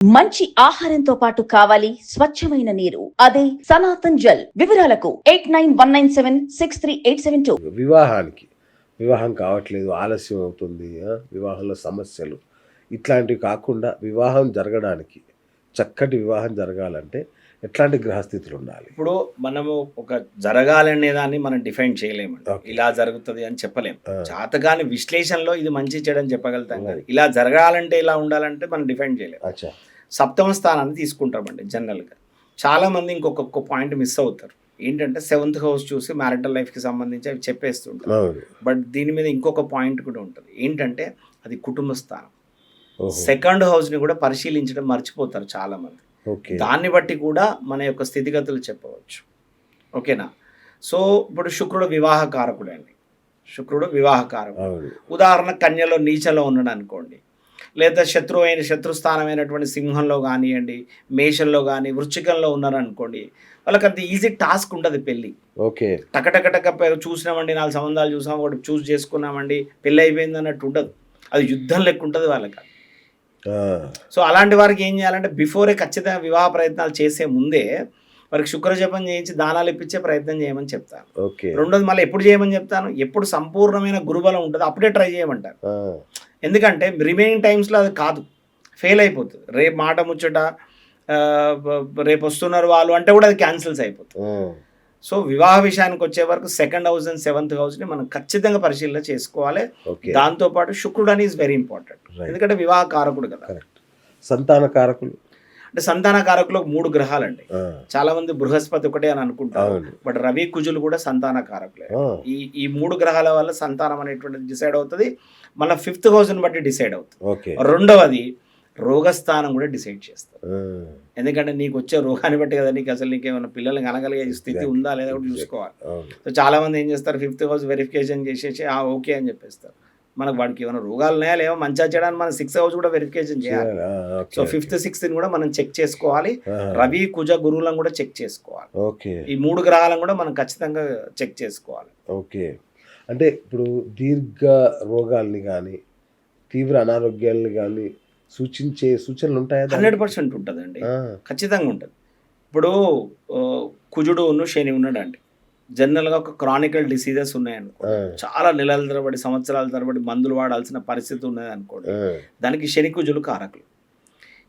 మంచి ఆహారంతో పాటు కావాలి స్వచ్ఛమైన నీరు. అదే సనాతన్ జల్. వివరాలకు eight nine one nine seven six three eight seven two. వివాహానికి. వివాహం కావట్లేదు ఆలస్యం అవుతుంది ఆ, వివాహంలో సమస్యలు. ఇట్లాంటివి కాకుండా వివాహం జరగడానికి చక్కటి వివాహం జరగాలంటే ఎట్లాంటి గ్రహస్థితులు ఉండాలి? ఇప్పుడు మనము ఒక జరగాలనే దాన్ని మనం డిఫైన్ Okay. ఇలా జరుగుతుంది అని చెప్పలేము. జాతకాన్ని విశ్లేషణలో ఇది మంచి చెడని చెప్పగలుగుతాం కానీ ఇలా జరగాలంటే ఇలా ఉండాలంటే మనం డిఫైన్ చేయలేము. అచ్చా. సప్తమ స్థానాన్ని తీసుకుంటామండి జనరల్గా. చాలా మంది ఇంకొక పాయింట్ మిస్ అవుతారు. ఏంటంటే సెవెంత్ హౌస్ చూసి మ్యారిటల్ లైఫ్కి సంబంధించి అవి చెప్పేస్తుంటారు. బట్ దీని మీద ఇంకొక పాయింట్ కూడా ఉంటుంది. ఏంటంటే అది కుటుంబ స్థానం. సెకండ్ హౌస్ని కూడా పరిశీలించడం మర్చిపోతారు చాలా మంది. ఓకే. దాన్ని బట్టి కూడా మన యొక్క స్థితిగతులు చెప్పవచ్చు. ఓకేనా? సో ఇప్పుడు శుక్రుడు వివాహ కారకుడు అండి శుక్రుడు వివాహ కారకుడు అవును. ఉదాహరణ కన్యలో నీచలో ఉన్నాడు అనుకోండి లేదా శత్రువు అయిన శత్రుస్థానమైనటువంటి సింహంలో కానివ్వండి మేషంలో కానీ వృచ్చికంలో ఉన్నారు అనుకోండి వాళ్ళకి అంత ఈజీ టాస్క్ ఉంటుంది పెళ్ళి. ఓకే. టకటకటక చూసినామండి నాలుగు సంబంధాలు చూసాం ఒకటి చూస్ చేసుకున్నామండి పెళ్ళి అయిపోయింది అన్నట్టు ఉండదు. అది యుద్ధం లెక్క ఉంటుంది వాళ్ళకి. సో అలాంటి వారికి ఏం చేయాలంటే బిఫోరే ఖచ్చితంగా వివాహ ప్రయత్నాలు చేసే ముందే వారికి శుక్రజపం చేయించి దానాలు ఇప్పించే ప్రయత్నం చేయమని చెప్తాను. ఓకే. రెండోది మళ్ళీ ఎప్పుడు చేయమని చెప్తాను? ఎప్పుడు సంపూర్ణమైన గురుబలం ఉంటుంది అప్పుడే ట్రై చేయమంటారు. ఎందుకంటే రిమైనింగ్ టైమ్స్లో అది కాదు. ఫెయిల్ అయిపోతుంది. రేపు మాట ముచ్చట రేపు వస్తున్నారు వాళ్ళు అంటే కూడా అది క్యాన్సిల్స్ అయిపోతుంది. సో వివాహ విషయానికి వచ్చే వరకు సెకండ్ హౌస్ అండ్ సెవెంత్ హౌస్ని మనం ఖచ్చితంగా పరిశీలన చేసుకోవాలి. దాంతోపాటు శుక్రుడు అని ఈజ్ వెరీ ఇంపార్టెంట్. ఎందుకంటే వివాహ కారకుడు కదా. సంతాన కారకులు. అంటే సంతాన కారకులు మూడు గ్రహాలండి. చాలా మంది బృహస్పతి ఒకటే అని అనుకుంటారు. బట్ రవి కుజులు కూడా సంతాన కారకులే ఈ ఈ మూడు గ్రహాల వల్ల సంతానం అనేటువంటిది డిసైడ్ అవుతుంది. మన ఫిఫ్త్ హౌస్ని బట్టి డిసైడ్ అవుతుంది. రెండవది రోగస్థానం కూడా డిసైడ్ చేస్తారు ఎందుకంటే నీకు వచ్చే రోగాన్ని బట్టి కదా నీకు అసలు నీకు ఏమైనా పిల్లల్ని కనగలిగే స్థితి ఉందా లేదా కూడా చూసుకోవాలి. సో చాలా మంది ఏం చేస్తారు? ఫిఫ్త్ హౌస్ వెరిఫికేషన్ చేసేసి ఆ ఓకే అని చెప్పేస్తారు. మనకు వాడికి ఏమైనా రోగాలు ఉన్నాయా లేవో? మంచిగా చేయడానికి మనం సిక్స్ హౌస్ కూడా వెరిఫికేషన్ చేయాలి. సో ఫిఫ్త్ సిక్స్త్ కూడా మనం చెక్ చేసుకోవాలి. రవి కుజ గురువులను కూడా చెక్ చేసుకోవాలి. ఓకే. ఈ మూడు గ్రహాలను కూడా మనం ఖచ్చితంగా చెక్ చేసుకోవాలి. ఓకే. అంటే ఇప్పుడు దీర్ఘ రోగాల్ని కానీ తీవ్ర అనారోగ్యాలని కానీ సూచించే సూచనలు ఉంటాయా? హండ్రెడ్ పర్సెంట్ ఉంటుందండి. ఖచ్చితంగా ఉంటుంది. ఇప్పుడు కుజుడు ఉన్న శని ఉన్నాడండి. జనరల్గా ఒక క్రానికల్ డిసీజెస్ ఉన్నాయనుకో చాలా నెలల తరబడి సంవత్సరాల తరబడి మందులు వాడాల్సిన పరిస్థితి ఉన్నది అనుకోండి దానికి శని కుజులు కారకులు.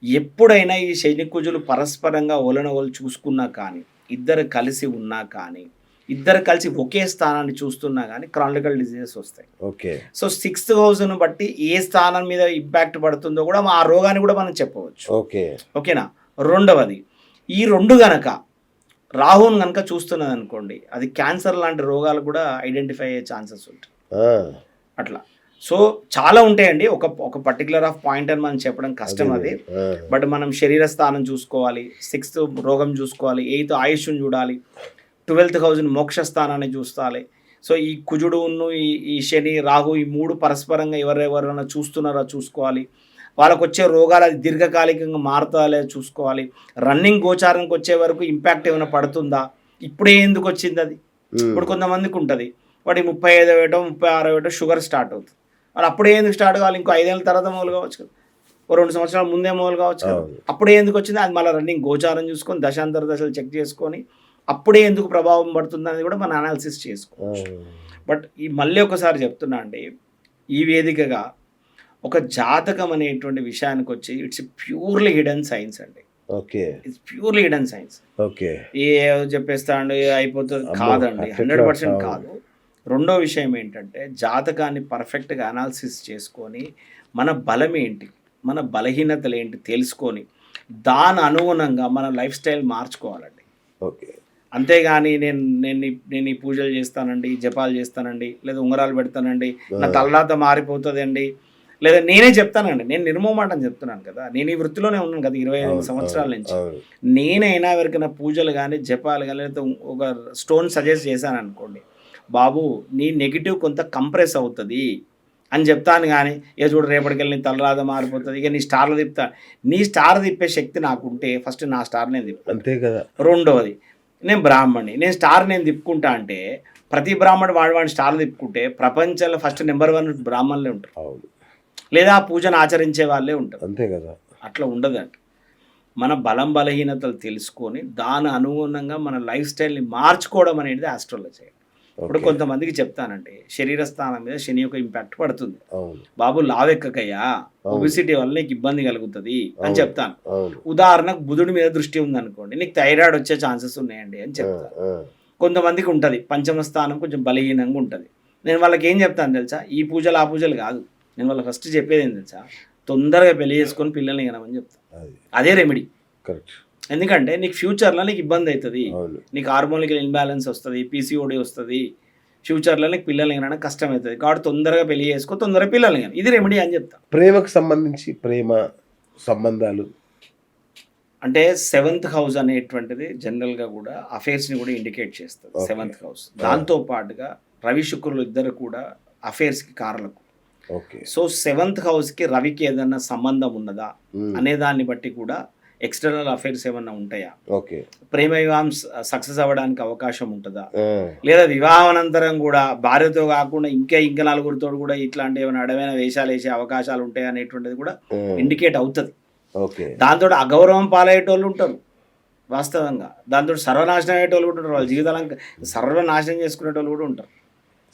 ఎప్పుడైనా ఈ శని కుజులు పరస్పరంగా ఓలనోలు చూసుకున్నా కానీ ఇద్దరు కలిసి ఉన్నా కానీ ఇద్దరు కలిసి ఒకే స్థానాన్ని చూస్తున్నా కానీ క్రానికల్ డిసీజెస్ వస్తాయి. ఓకే. సో సిక్స్త్ హౌస్ను బట్టి ఏ స్థానం మీద ఇంపాక్ట్ పడుతుందో కూడా ఆ రోగాన్ని కూడా మనం చెప్పవచ్చు. ఓకే. ఓకేనా? రెండవది ఈ రెండు గనక రాహుని గనక చూస్తున్నది అనుకోండి అది క్యాన్సర్ లాంటి రోగాలు కూడా ఐడెంటిఫై అయ్యే ఛాన్సెస్ ఉంటాయి. అట్లా. సో చాలా ఉంటాయండి. ఒక ఒక పర్టికులర్ ఆఫ్ పాయింట్ అని మనం చెప్పడం కష్టం అది బట్ మనం శరీర స్థానం చూసుకోవాలి సిక్స్త్ రోగం చూసుకోవాలి ఎయిత్ ఆయుష్ని చూడాలి ట్వెల్త్ హౌస్ని మోక్ష స్థానాన్ని చూడాలి సో ఈ కుజుడును ఈ ఈ శని రాహు ఈ మూడు పరస్పరంగా ఎవరెవరైనా చూస్తున్నారో చూసుకోవాలి. వాళ్ళకు వచ్చే రోగాలు అది దీర్ఘకాలికంగా మారుతా లేదా చూసుకోవాలి. రన్నింగ్ గోచారానికి వచ్చే వరకు ఇంపాక్ట్ ఏమైనా పడుతుందా? ఇప్పుడే ఎందుకు వచ్చింది అది? ఇప్పుడు కొంతమందికి ఉంటుంది. వాడి ముప్పై ఐదు వేయటం ముప్పై ఆరు వేయటం షుగర్ స్టార్ట్ అవుతుంది. మరి అప్పుడే ఎందుకు స్టార్ట్ కావాలి? ఇంకో ఐదేళ్ళ తర్వాత మొదలు కావచ్చు కదా. ఓ రెండు సంవత్సరాల ముందే మొదలు కావచ్చు కదా. అప్పుడే ఎందుకు వచ్చింది? అది మళ్ళీ రన్నింగ్ గోచారం చూసుకొని దశాంతర దశలు చెక్ చేసుకొని అప్పుడే ఎందుకు ప్రభావం పడుతుంది అనేది కూడా మనం అనాలిసిస్ చేసుకో ఆ, బట్ ఈ మళ్ళీ ఒకసారి చెప్తున్నా అండి ఈ వేదికగా ఒక జాతకం అనేటువంటి విషయానికి వచ్చి ఇట్స్ ప్యూర్లీ హిడెన్ సైన్స్ అండి. Okay. It's purely hidden science okay. ఏ చెప్పేస్తాండి అయిపోతుంది కాదండి. హండ్రెడ్ పర్సెంట్ కాదు. రెండో విషయం ఏంటంటే జాతకాన్ని పర్ఫెక్ట్గా అనాలిసిస్ చేసుకొని మన బలం ఏంటి? మన బలహీనతలు ఏంటి? తెలుసుకొని దాని అనుగుణంగా మన లైఫ్ స్టైల్ మార్చుకోవాలండి. ఓకే. అంతేగాని నేను నేను నేను ఈ పూజలు చేస్తానండి జపాలు చేస్తానండి లేదా ఉంగరాలు పెడతానండి నా తలరాత మారిపోతుందండి లేదా నేనే చెప్తానండి. నేను నిర్మోమాటం చెప్తున్నాను కదా. నేను ఈ వృత్తిలోనే ఉన్నాను కదా ఇరవై ఐదు సంవత్సరాల నుంచి. నేనైనా ఎవరికైనా పూజలు కానీ జపాలు కానీ లేకపోతే ఒక స్టోన్ సజెస్ట్ చేశాను అనుకోండి బాబు నీ నెగిటివ్ కొంత కంప్రెస్ అవుతుంది అని చెప్తాను కానీ ఏ చూడు రేపటికెళ్ళి నీ తలరాత మారిపోతుంది ఇక నీ స్టార్లు తిప్పుతా నీ స్టార్ తిప్పే శక్తి నాకుంటే ఫస్ట్ నా స్టార్ నేను తిప్పుతాను అంతే కదా. రెండవది నేను బ్రాహ్మణి నేను స్టార్ నేను తిప్పుకుంటా అంటే ప్రతి బ్రాహ్మణుడు వాడి వాడి స్టార్ తిప్పుకుంటే ప్రపంచంలో ఫస్ట్ నెంబర్ వన్ బ్రాహ్మణులే ఉంటారు. లేదా ఆ పూజను ఆచరించే వాళ్ళే ఉంటారు. అంతే కదా. అట్లా ఉండదంట మన బలం బలహీనతలు తెలుసుకొని దాని అనుగుణంగా మన లైఫ్ స్టైల్ని మార్చుకోవడం అనేది ఆస్ట్రాలజీ ఇప్పుడు. కొంతమందికి చెప్తానంటే శరీర స్థానం మీద శని యొక్క ఇంపాక్ట్ పడుతుంది. బాబు లావెక్కకయ్యా. ఒబిసిటీ వల్ల నీకు ఇబ్బంది కలుగుతుంది అని. చెప్తాను. ఉదాహరణకు బుధుడి మీద దృష్టి ఉందనుకోండి నీకు థైరాయిడ్ వచ్చే ఛాన్సెస్ ఉన్నాయండి అని చెప్తాను. కొంతమందికి ఉంటుంది పంచమ స్థానం కొంచెం బలహీనంగా ఉంటుంది. నేను వాళ్ళకి ఏం చెప్తాను తెలుసా? ఈ పూజలు ఆ పూజలు కాదు. నేను వాళ్ళకి ఫస్ట్ చెప్పేది ఏం తెలుసా? తొందరగా పెళ్ళి చేసుకొని పిల్లల్ని కనమని చెప్తాను అది. రెమెడీ కరెక్ట్ ఎందుకంటే నీకు ఫ్యూచర్లో నీకు ఇబ్బంది అవుతుంది. నీకు హార్మోనికల్ ఇన్బ్యాలెన్స్ వస్తుంది పీసీఓడి వస్తుంది. ఫ్యూచర్లో నీకు పిల్లల్ని కనడం కష్టం అవుతుంది. కాబట్టి తొందరగా పెళ్ళి చేసుకో తొందరగా పిల్లల్ని కన ఇది రెమెడీ అని చెప్తా. ప్రేమకు సంబంధించి ప్రేమ సంబంధాలు? అంటే సెవెంత్ హౌస్ అనేటువంటిది జనరల్గా కూడా అఫైర్స్ని కూడా ఇండికేట్ చేస్తుంది. సెవెంత్ హౌస్ దాంతో పాటుగా రవి శుక్రులు ఇద్దరు కూడా అఫైర్స్కి కారలకు. సో సెవెంత్ హౌస్కి రవికి ఏదన్నా సంబంధం ఉన్నదా? అనే దాన్ని బట్టి కూడా ఎక్స్టర్నల్ అఫైర్స్ ఏమన్నా ఉంటాయా? ఓకే. ప్రేమ వివాహం సక్సెస్ అవ్వడానికి అవకాశం ఉంటుందా? లేదా వివాహానంతరం కూడా భార్యతో కాకుండా ఇంకా ఇంకా నలుగురితో కూడా ఇట్లాంటి ఏమైనా అడవైన వేషాలు వేసే అవకాశాలు ఉంటాయి అనేటువంటిది కూడా ఇండికేట్ అవుతుంది. దాంతో అగౌరవం పాలయ్యేటోళ్ళు ఉంటారు వాస్తవంగా. దాంతో సర్వనాశనం అయ్యేటోళ్ళు కూడా ఉంటారు వాళ్ళ జీవితాలను సర్వనాశనం చేసుకునేటోళ్ళు కూడా ఉంటారు.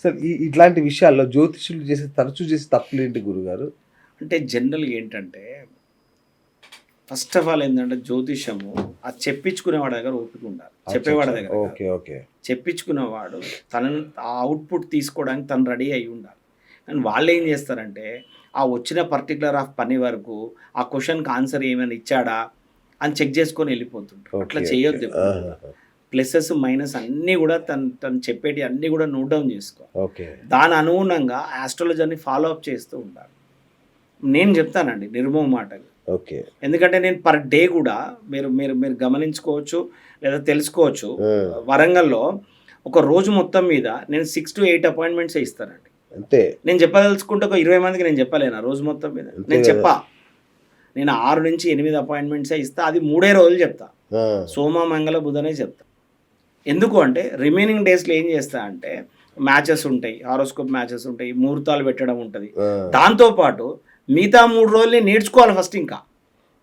సార్ ఈ ఇట్లాంటి విషయాల్లో జ్యోతిషులు చేసే తరచూ చేసే తప్పులు ఏంటి గురుగారు? అంటే జనరల్గా ఏంటంటే ఫస్ట్ ఆఫ్ ఆల్ ఏంటంటే జ్యోతిషము ఆ చెప్పించుకునేవాడి దగ్గర ఓపిక ఉండాలి. చెప్పేవాడి దగ్గర. Okay okay. చెప్పించుకున్నవాడు తనని ఆ అవుట్పుట్ తీసుకోవడానికి తను రెడీ అయి ఉండాలి. కానీ వాళ్ళు ఏం చేస్తారంటే ఆ వచ్చిన పర్టికులర్ ఆఫ్ పని వరకు ఆ క్వశ్చన్కి ఆన్సర్ ఏమైనా ఇచ్చాడా అని చెక్ చేసుకొని వెళ్ళిపోతుంటారు. అట్లా చేయొద్దు ప్లసెస్ మైనస్ అన్నీ కూడా తను తను చెప్పేటి అన్నీ కూడా నోట్ డౌన్ చేసుకో. ఓకే. దాని అనుగుణంగా ఆస్ట్రాలజర్ని ఫాలో అప్ చేస్తూ ఉండాలి నేను చెప్తానండి నిర్మూల మాటలు. ఓకే. ఎందుకంటే నేను పర్ డే కూడా మీరు మీరు మీరు గమనించుకోవచ్చు లేదా తెలుసుకోవచ్చు. వరంగల్లో ఒక రోజు మొత్తం మీద నేను సిక్స్ టు ఎయిట్ అపాయింట్మెంట్స్ ఇస్తానండి. అంతే. నేను చెప్పదలుచుకుంటే ఒక ఇరవై మందికి నేను చెప్పలేను రోజు మొత్తం మీద. నేను. చెప్పా. నేను ఆరు నుంచి ఎనిమిది అపాయింట్మెంట్సే ఇస్తా అది మూడే రోజులు చెప్తా. సోమ మంగళ బుధనే చెప్తా. ఎందుకు అంటే రిమైనింగ్ డేస్లో ఏం చేస్తా అంటే మ్యాచెస్ ఉంటాయి హారోస్కోప్ మ్యాచెస్ ఉంటాయి ముహూర్తాలు పెట్టడం ఉంటుంది. దాంతోపాటు మిగతా మూడు రోజులు నేర్చుకోవాలి ఫస్ట్ ఇంకా.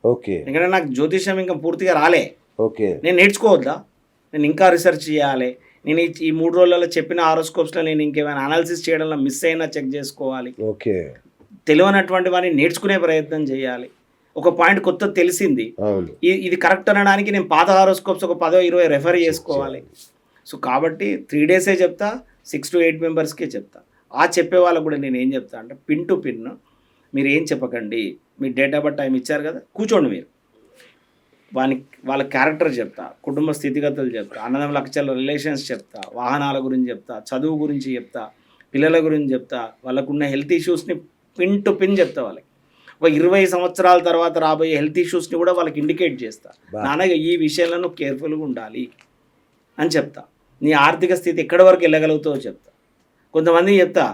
ఓకే. ఎందుకంటే నాకు జ్యోతిషం ఇంకా పూర్తిగా రాలే. ఓకే. నేను నేర్చుకోవద్దా? నేను ఇంకా రీసెర్చ్ చేయాలి. నేను ఈ- ఈ మూడు రోజులలో చెప్పిన హారోస్కోప్స్లో నేను ఇంకేమైనా అనాలిసిస్ చేయడంలో మిస్ అయినా చెక్ చేసుకోవాలి. ఓకే. తెలియనటువంటి వారిని నేర్చుకునే ప్రయత్నం చేయాలి. ఒక పాయింట్ కొత్త తెలిసింది. ఇది కరెక్ట్ అనడానికి నేను పాత హారోస్కోప్స్ ఒక పదో ఇరవై రెఫర్ చేసుకోవాలి. సో కాబట్టి త్రీ డేసే చెప్తా సిక్స్ టు ఎయిట్ మెంబర్స్కే చెప్తా. ఆ చెప్పే వాళ్ళకు కూడా నేను ఏం చెప్తా అంటే పిన్ టు పిన్ మీరు ఏం చెప్పకండి. మీ డేట్ ఆఫ్ బర్త్ టైం ఇచ్చారు కదా కూర్చోండి మీరు. వాని వాళ్ళ క్యారెక్టర్ చెప్తా కుటుంబ స్థితిగతులు చెప్తా అన్నదమ్ముల అక్షల రిలేషన్స్ చెప్తా వాహనాల గురించి చెప్తా చదువు గురించి చెప్తా పిల్లల గురించి చెప్తా వాళ్ళకున్న హెల్త్ ఇష్యూస్ని పిన్ టు పిన్ చెప్తా వాళ్ళకి. ఒక ఇరవై సంవత్సరాల తర్వాత రాబోయే హెల్త్ ఇష్యూస్ని కూడా వాళ్ళకి ఇండికేట్ చేస్తా. బా. నాన్న ఈ విషయంలో నువ్వు కేర్ఫుల్గా ఉండాలి అని చెప్తా. నీ ఆర్థిక స్థితి ఎక్కడి వరకు వెళ్ళగలుగుతావో చెప్తా. కొంతమంది చెప్తా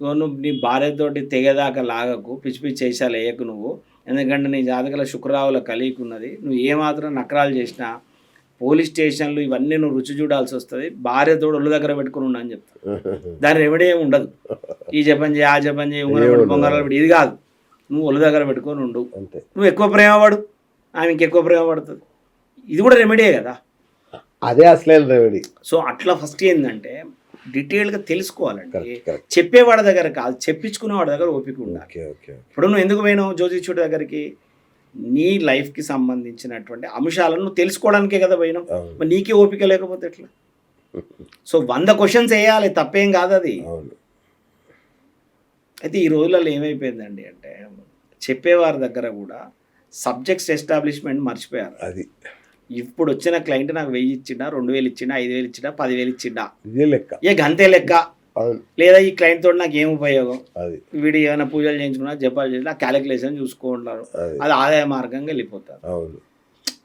"ఇగో నువ్వు నీ భార్యతోటి తెగదాకా లాగకు పిచ్చి పిచ్చి చేసాలు వేయకు నువ్వు. ఎందుకంటే నీ జాతకల శుక్రరావుల కలిగి ఉన్నది. నువ్వు ఏమాత్రం నకరాలు చేసినా పోలీస్ స్టేషన్లు ఇవన్నీ నువ్వు రుచి చూడాల్సి వస్తుంది. భార్యతోడు ఒళ్ళు దగ్గర పెట్టుకుని ఉన్నా అని చెప్తా. దాని రెమెడీ ఏమి ఉండదు. ఈ జపం చేయి ఆ జపం చేయి ఉంగరం పెట్టి ఇది కాదు. నువ్వు ఒళ్ళు దగ్గర పెట్టుకొని ఉండు. అంతే. నువ్వు ఎక్కువ ప్రేమ పడు. ఆమె ఇంకెక్కువ ప్రేమ పడుతుంది. ఇది కూడా రెమెడీయే కదా? అదే అసలైన రెమెడీ సో అట్లా ఫస్ట్ ఏంటంటే డీటెయిల్గా తెలుసుకోవాలండి. చెప్పేవాడి దగ్గర కాదు చెప్పించుకునే వాడి దగ్గర ఓపిక ఉండాలి. ఇప్పుడు నువ్వు ఎందుకు పోయినావు జ్యోతిష్యుడి దగ్గరికి? నీ లైఫ్కి సంబంధించినటువంటి అంశాలను నువ్వు తెలుసుకోవడానికే కదా పోయినావు. మరి నీకే ఓపిక లేకపోతే ఎట్లా? సో వంద క్వశ్చన్స్ వేయాలి తప్పేం కాదు అది. అయితే ఈ రోజులలో ఏమైపోయిందండి అంటే చెప్పేవారి దగ్గర కూడా సబ్జెక్ట్స్ ఎస్టాబ్లిష్మెంట్ మర్చిపోయారు. అది. ఇప్పుడు వచ్చిన క్లయింట్ నాకు వెయ్యి ఇచ్చిండా రెండు వేలు ఇచ్చిండా ఐదు వేలు ఇచ్చిండా పదివేలు ఇచ్చిండా? ఇదే లెక్క. ఏ గంతే లెక్క. లేదా ఈ క్లయింట్ తోటి నాకు ఏం ఉపయోగం? అది. వీడు ఏమైనా పూజలు చేయించుకున్నా జపాలు చేసి క్యాలిక్యులేషన్ చూసుకుంటారు. అది. ఆదాయ మార్గంగా వెళ్ళిపోతారు. అవును.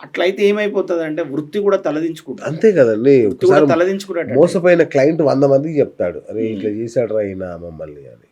అట్లయితే ఏమైపోతుంది అంటే వృత్తి కూడా తలదించుకుంటారు. అంతే కదండి. తలదించుకున్నట్టు మోసపోయిన క్లయింట్ వంద మందికి చెప్తాడు. అరే ఇట్లా చేశాడు రా మమ్మల్ని అని.